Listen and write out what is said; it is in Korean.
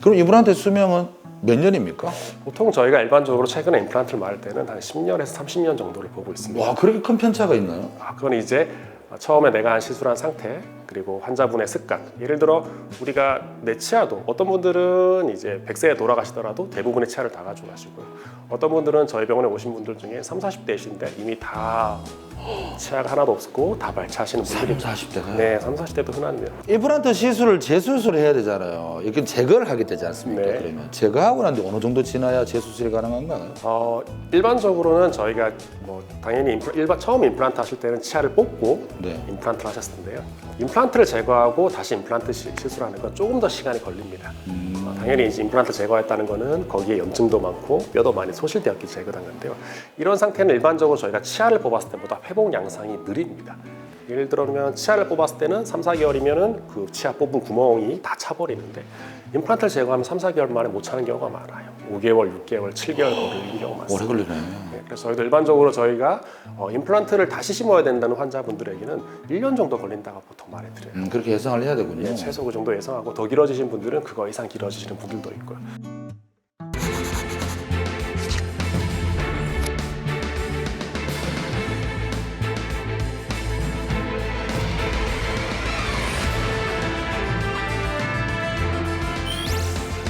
그럼 이분한테 수명은 몇 년입니까? 보통 저희가 일반적으로 최근에 임플란트를 말할 때는 한 10년에서 30년 정도를 보고 있습니다. 와 그렇게 큰 편차가 있나요? 아, 그건 이제 처음에 내가 한 시술한 상태 그리고 환자분의 습관 예를 들어 우리가 내 치아도 어떤 분들은 이제 100세에 돌아가시더라도 대부분의 치아를 다 가져가시고 어떤 분들은 저희 병원에 오신 분들 중에 3, 40대이신데 이미 다 치아가 하나도 없고 다 발치하시는 분들이 30, 40대가 네, 3, 40대도 흔합니다. 임플란트 시술을 재수술을 해야 되잖아요. 이렇게 제거를 하게 되지 않습니까? 네. 그러면 제거하고 난 뒤 어느 정도 지나야 재수술이 가능한가요? 어, 일반적으로는 저희가 뭐 당연히 임플, 일반 처음 임플란트 하실 때는 치아를 뽑고 네. 임플란트를 하셨을 텐데요. 임플란트를 제거하고 다시 임플란트 시, 시술하는 건 조금 더 시간이 걸립니다. 어, 당연히 이제 임플란트 제거했다는 거는 거기에 염증도 많고 뼈도 많이 소실되었기 제거한 건데요. 이런 상태는 일반적으로 저희가 치아를 뽑았을 때보다 회복 양상이 느립니다. 예를 들면 치아를 뽑았을 때는 3, 4개월이면은 그 치아 뽑은 구멍이 다 차버리는데 임플란트를 제거하면 3, 4개월 만에 못 차는 경우가 많아요. 5개월, 6개월, 7개월 걸리는 경우가 많습니다. 오래 걸리네. 네, 그래서 저희도 일반적으로 저희가 어, 임플란트를 다시 심어야 된다는 환자분들에게는 1년 정도 걸린다고 보통 말해드려요. 음, 그렇게 예상을 해야 되군요. 네, 최소 그 정도 예상하고 더 길어지신 분들은 그거 이상 길어지시는 분들도 있고요.